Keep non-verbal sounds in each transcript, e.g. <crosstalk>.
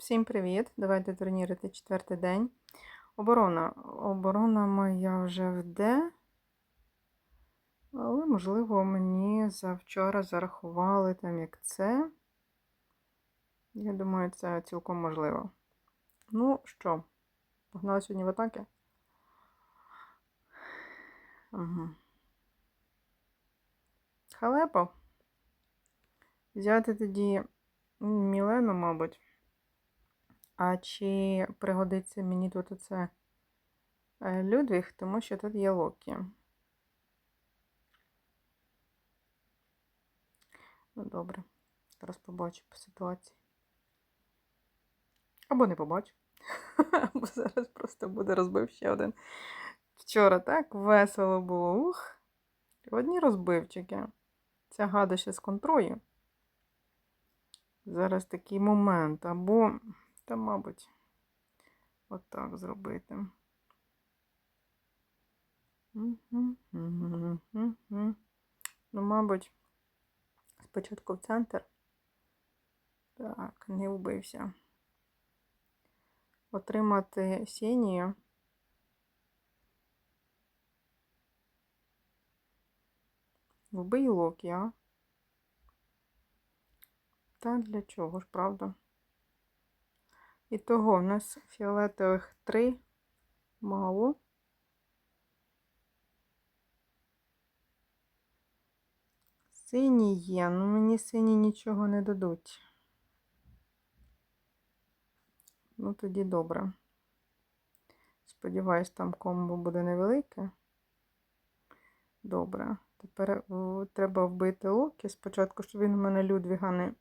Всім привіт! Давайте турнірити четвертий день. Оборона. Оборона моя вже в Д. Але, можливо, мені завчора зарахували там як це. Я думаю, це цілком можливо. Ну що, погнали сьогодні в атаки? Угу. Халепо. Взяти тоді Мілену, мабуть. А чи пригодиться мені тут оце е, Людвіг, тому що тут є Локі. Ну, добре. Зараз побачу по ситуації. Або не побачу. <laughs> Або зараз просто буде розбив ще один. Вчора так весело було. Ух. Одні розбивчики. Ця гада ще з контрою. Зараз такий момент. Або, та, мабуть, отак зробити. Ну, мабуть, спочатку в центр. Так, не вбився. Отримати сінію. Вбий Локі, а? Та для чого ж, правда? І того в нас фіолетових три мало. Сині є, ну мені сині нічого не дадуть. Ну, тоді добре. Сподіваюсь, там комбо буде невелике. Добре. Тепер треба вбити Локі. Спочатку, щоб він у мене Людвіга не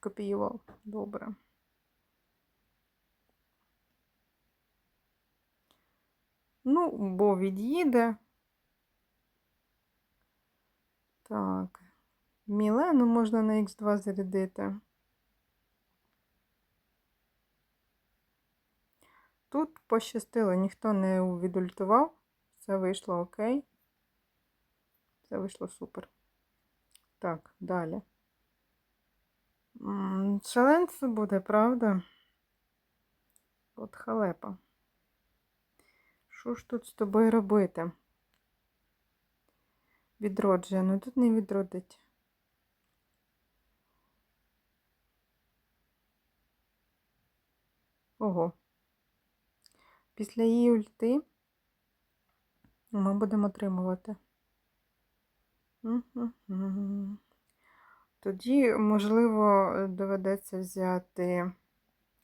копіював. Добре. Ну, бо від'їде. Так. Мілену можна на Х2 зарядити. Тут пощастило, ніхто не відультував. Все вийшло окей. Все вийшло супер. Так, далі. Шаленство буде, правда? От халепа. Що ж тут з тобою робити? Відроджує, ну тут не відродить. Ого. Після її ульти ми будемо отримувати. Тоді, можливо, доведеться взяти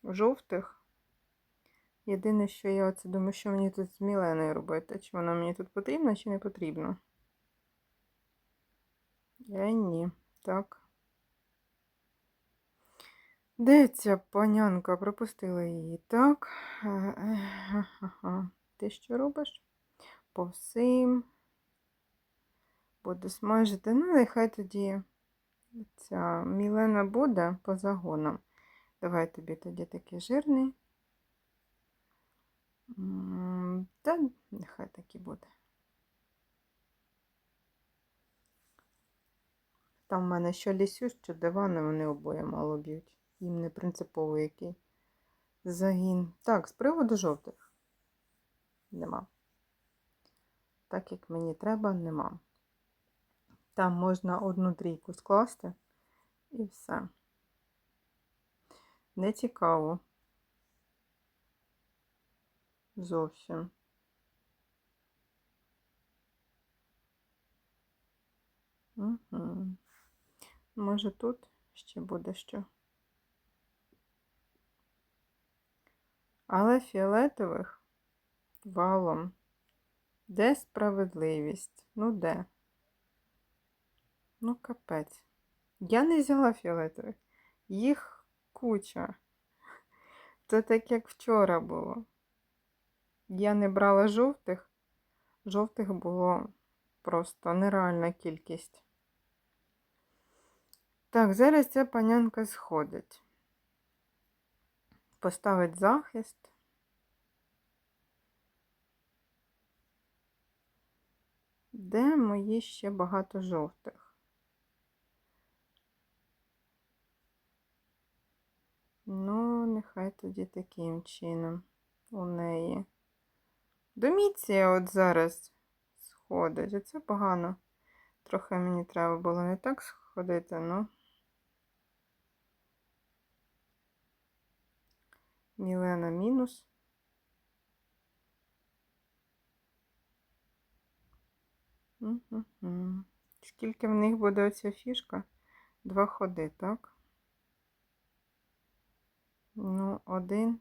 жовтих. Єдине, що я оце думаю, що мені тут з Міленою робити. Чи вона мені тут потрібна, чи не потрібна? Я ні. Так. Де ця панянка? Пропустила її. Так. Ти що робиш? По всім. Буду смажити. Ну, нехай тоді ця Мілена буде по загонам. Давай тобі тоді такий жирний. Та нехай так і буде. Там в мене що лісю, що дивани, вони обоє мало б'ють. Їм не принципово який загін. Так, з приводу жовтих нема. Так як мені треба, нема. Там можна одну трійку скласти і все. Не цікаво. Зовсім. Угу. Може тут ще буде що. Але фіолетових валом. Де справедливість? Ну де? Ну, капець. Я не взяла фіолетових. Їх куча. <laughs> Це так, як вчора було. Я не брала жовтих. Жовтих було просто нереальна кількість. Так, зараз ця панянка сходить. Поставить захист. Де мої ще багато жовтих? Ну, нехай. Тоді таким чином у неї. Доміція от зараз сходить. Оце погано. Трохи мені треба було не так сходити, ну. Мілена мінус. Мгм. Скільки в них буде оця фішка? Два ходи, так? Ну, один.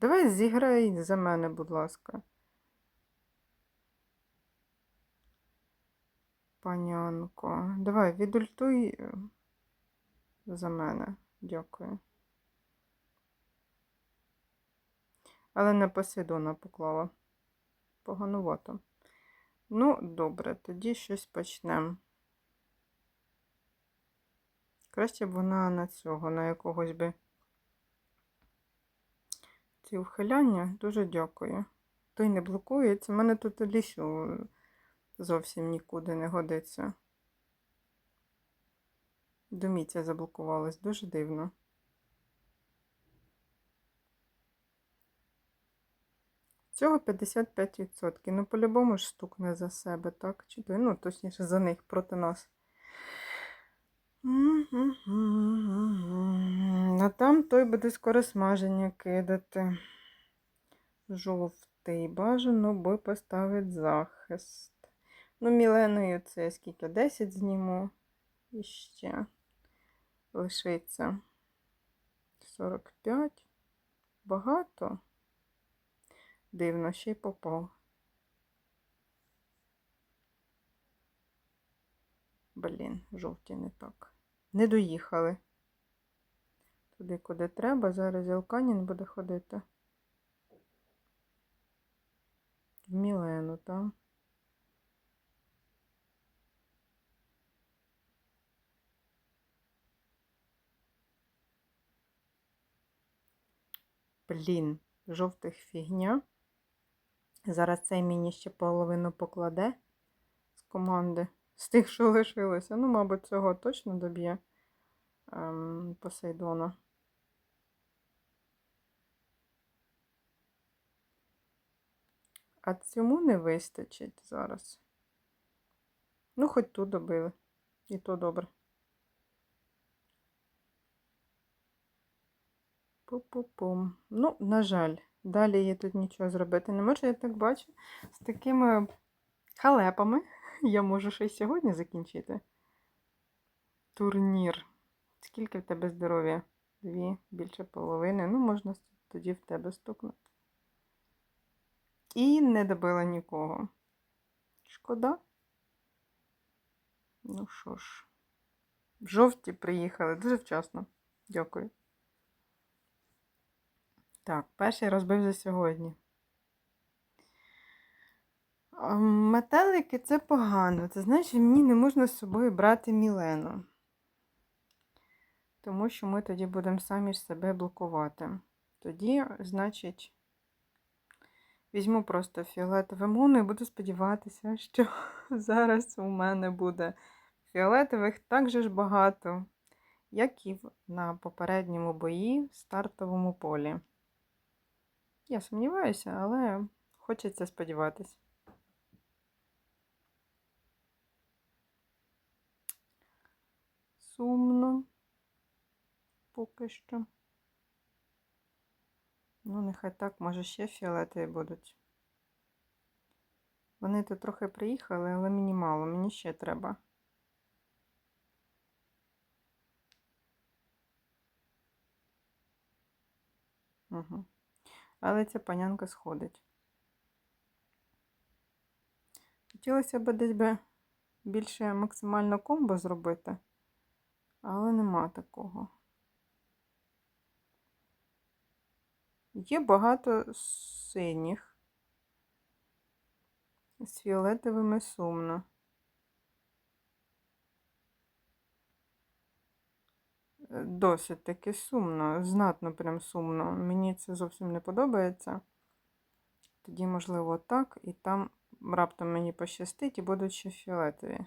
Давай зіграй за мене, будь ласка. Панянко. Давай, відультуй е, за мене. Дякую. Але не Посейдона поклала. Поганувато. Ну, добре, тоді щось почнемо. Краще б вона на цього, на якогось би ці ухиляння. Дуже дякую. Той не блокується. У мене тут лісю зовсім нікуди не годиться. Доміця заблокувалась. Дуже дивно. Цього 55%. Ну, по-любому ж стукне за себе, так? Чи ну, точніше, за них проти нас. А там той буде скоро смаження кидати. Жовтий. Бажано, бо поставить захист. Ну, Міленою це скільки? 10 зніму. І ще лишиться 45. Багато. Дивно, ще й попав. Блін, жовті не так. Не доїхали. Туди, куди треба. Зараз Елканін буде ходити. В Мілену, так? Блін, жовтих фігня. Зараз цей мені ще половину покладе з команди. З тих, що лишилося. Ну, мабуть, цього точно доб'є ем, Посейдона. А цьому не вистачить зараз. Ну, хоч ту добили. І то добре. Пу-пу-пум. Ну, на жаль, далі я тут нічого зробити не можу. Я так бачу, з такими халепами <laughs> я можу ще й сьогодні закінчити. Турнір. Скільки в тебе здоров'я? Дві, більше половини. Ну, можна тоді в тебе стукнути. І не добила нікого. Шкода. Ну що ж, жовті приїхали дуже вчасно. Дякую. Так, перший розбив за сьогодні. Метелики це погано. Це значить, мені не можна з собою брати Мілену. Тому що ми тоді будемо самі ж себе блокувати. Тоді, значить, візьму просто фіолетове муну і буду сподіватися, що <laughs> зараз у мене буде фіолетових так же ж багато, як і на попередньому бої в стартовому полі. Я сумніваюся, але хочеться сподіватися. Сумно поки що. Ну, нехай так, може, ще фіолетові будуть. Вони тут трохи приїхали, але мені мало, мені ще треба. Угу. Але ця панянка сходить. Хотілося б десь би більше максимально комбо зробити, але нема такого. Є багато синіх. З фіолетовими сумно. досить таки сумно, знатно прям сумно. Мені це зовсім не подобається. Тоді, можливо, так, і там раптом мені пощастить і будуть ще фіолетові.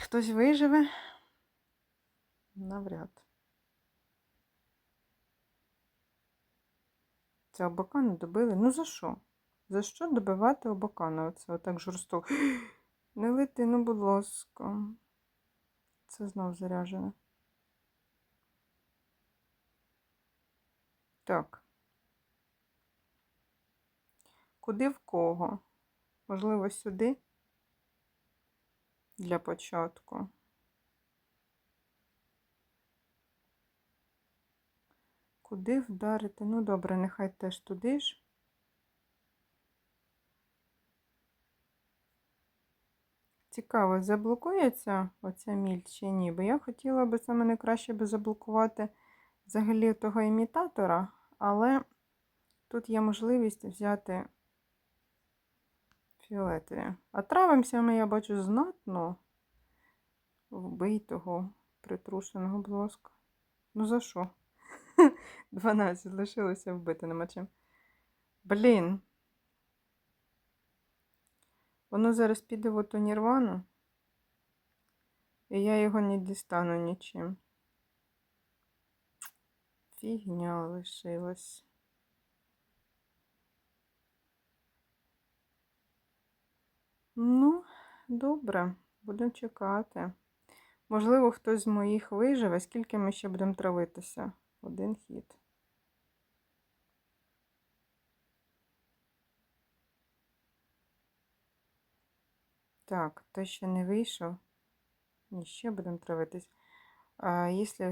Хтось виживе? Навряд. Це обокану добили. Ну за що? За що добивати обокану? Оце отак жорстоко. <gasps> Не лети, ну, будь ласка. Це знов заряджено. Так. Куди в кого? Можливо, сюди? Для початку. Куди вдарити? Ну, добре, нехай теж туди ж. Цікаво, заблокується оця міль чи ні? Бо я хотіла би саме найкраще би заблокувати взагалі того імітатора, але тут є можливість взяти фіолетові. А травимося ми, я бачу, знатно. Вбий того притрушеного, будь ласка. Ну за що? <laughs> 12 лишилося вбити нема чим. Блін. Воно зараз піде в оту нірвану. І я його не дістану нічим. Фігня лишилась. Ну, добре, будемо чекати. Можливо, хтось з моїх виживе, скільки ми ще будемо травитися. Один хід. Так, той ще не вийшов. Ні, ще будемо травитись. А если,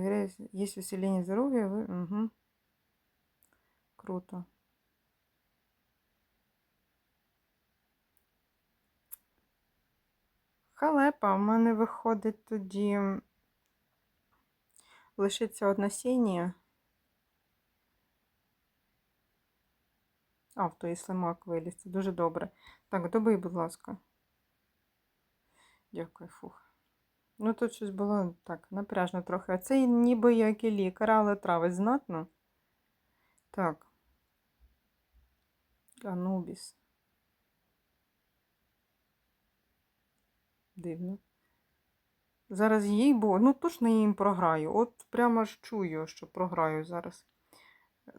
есть усиление здоровья, вы... Угу. Круто. Халепа, у мене виходить тоді лишиться одна сінія. А, в той слимак виліз. Це дуже добре. Так, добий, будь ласка. Дякую, фух. Ну, тут щось було так, напряжно трохи. А це ніби як і лікар, але трави знатно. Так. Анубіс. Дивно. Зараз їй бо, ну точно їм програю. От прямо ж чую, що програю зараз.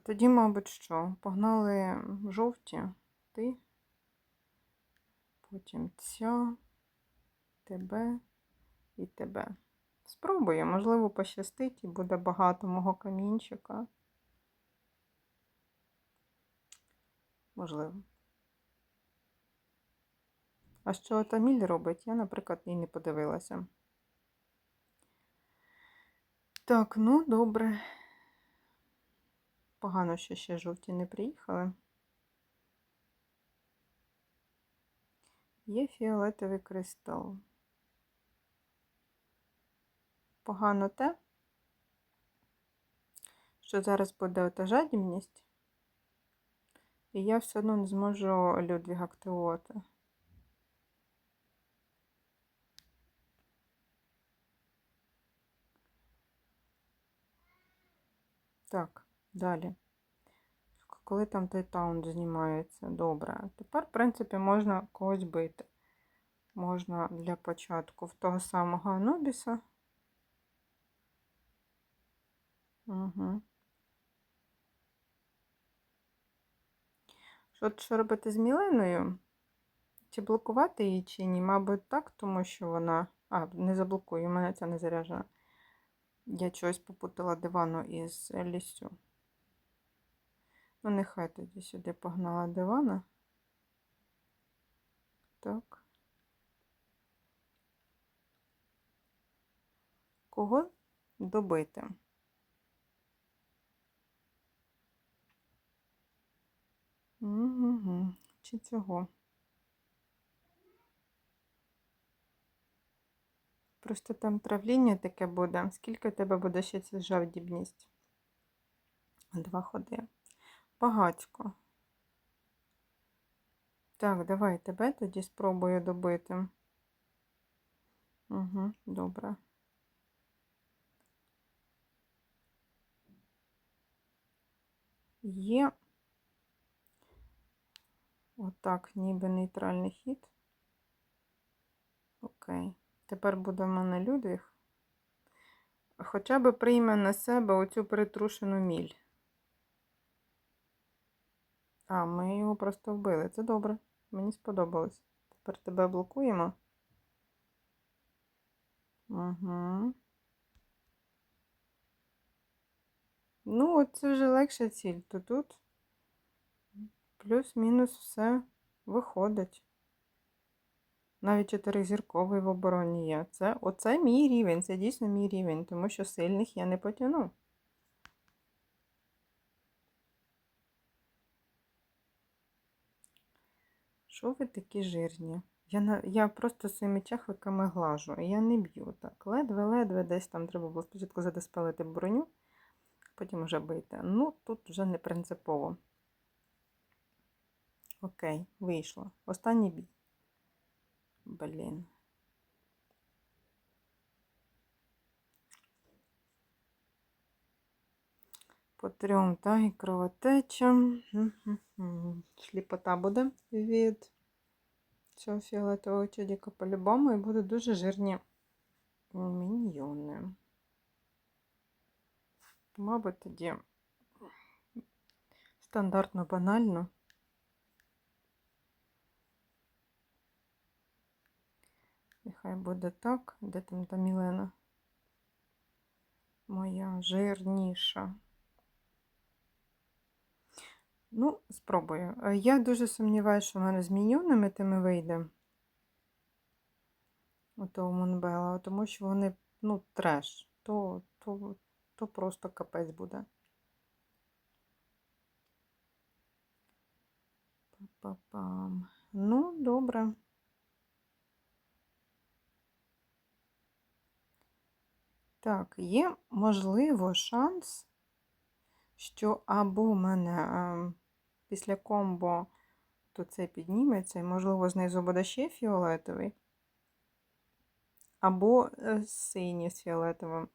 Тоді, мабуть, що? Погнали жовті, ти, потім ця, тебе і тебе. Спробую, можливо, пощастить і буде багато мого камінчика. Можливо. А що Таміль робить, я, наприклад, і не подивилася. Так, ну добре. Погано, що ще жовті не приїхали. Є фіолетовий кристал. Погано те, що зараз буде ота жадібність, і я все одно не зможу Людвіг активувати. Так, далі. Коли там той таунт знімається, добре. Тепер, в принципі, можна когось бити. Можна для початку в того самого Анубіса. Угу. Що, що робити з Міленою? Чи блокувати її, чи ні? Мабуть, так, тому що вона. А, не заблокую, у мене це не заряджена. Я чогось попутала дивану із лістю. Ну, нехай тоді сюди погнала дивана. Так. Кого добити? Угу. Чи цього? Просто там травління таке буде. Скільки у тебе буде ще ця жавдібність? Два ходи. Багатько. Так, давай тебе тоді спробую добити. Угу, добре. Є отак, ніби нейтральний хід. Окей. Тепер буде в мене Людвіг. Хоча б прийме на себе оцю перетрушену міль. А, ми його просто вбили. Це добре. Мені сподобалось. Тепер тебе блокуємо. Угу. Ну, от це вже легша ціль. То тут плюс-мінус все виходить. Навіть чотиризірковий в обороні є. Це, оце мій рівень, це дійсно мій рівень, тому що сильних я не потягну. Що ви такі жирні? Я, я просто своїми чахликами глажу, і я не б'ю так. Ледве-ледве десь там треба було спочатку задиспелити броню, потім вже бити. Ну, тут вже не принципово. Окей, вийшло. Останній бій. Блін. По трьом, так, і кровотеча. Сліпота буде від цього фіолетового чудіка по-любому і будуть дуже жирні міньйони. Мабуть, тоді стандартно банально. Нехай буде так. Де там та Мілена? Моя жирніша. Ну, спробую. Е, Я дуже сумніваюся, що в мене з міньйонами тими вийде. У того Монбела, тому що вони, ну, треш. То, то, то просто капець буде. Па-па-пам. Ну, добре. Так, є, можливо, шанс, що або в мене е, після комбо то це підніметься, і, можливо, знизу буде ще фіолетовий, або е, синій з фіолетовим.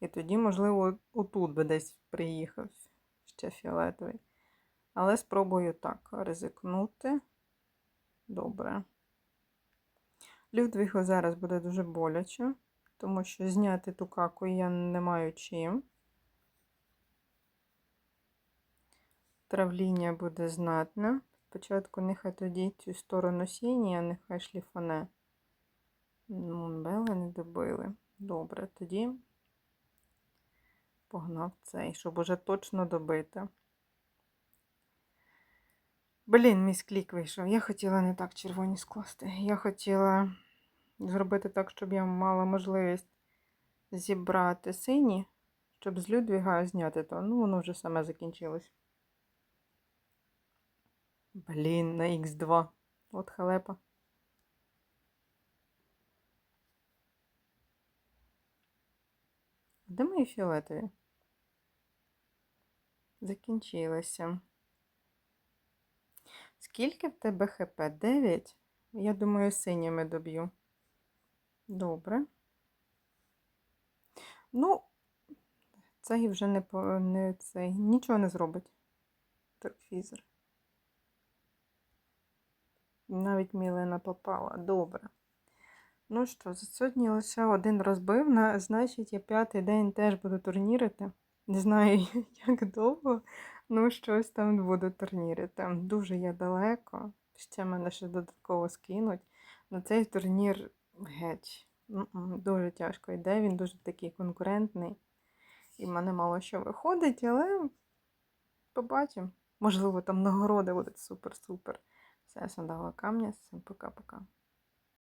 І тоді, можливо, отут би десь приїхав ще фіолетовий. Але спробую так ризикнути. Добре. Людвігу зараз буде дуже боляче тому що зняти ту каку я не маю чим. Травління буде знатне. Спочатку нехай тоді цю сторону сіні, а нехай шліфане. Ну, Бели не добили. Добре, тоді погнав цей, щоб уже точно добити. Блін, мій склік вийшов. Я хотіла не так червоні скласти. Я хотіла зробити так, щоб я мала можливість зібрати сині, щоб з Людвіга зняти то. Ну, воно вже саме закінчилось. Блін, на Х2. От халепа. Де мої фіолетові? Закінчилися. Скільки в тебе ХП? 9? Я думаю, синіми доб'ю. Добре. Ну, цей вже не не цей, нічого не зробить. Торкфізер. Навіть Мілена попала. Добре. Ну що, за сьогодні лише один розбив, на, значить, я п'ятий день теж буду турнірити. Не знаю, <laughs> як довго, ну щось там буду турнірити. Дуже я далеко. Ще мене ще додатково скинуть. На цей турнір геть. Дуже тяжко йде, він дуже такий конкурентний. І в мене мало що виходить, але побачимо. Можливо, там нагороди будуть супер-супер. Все, я сандала камня. Всім пока-пока.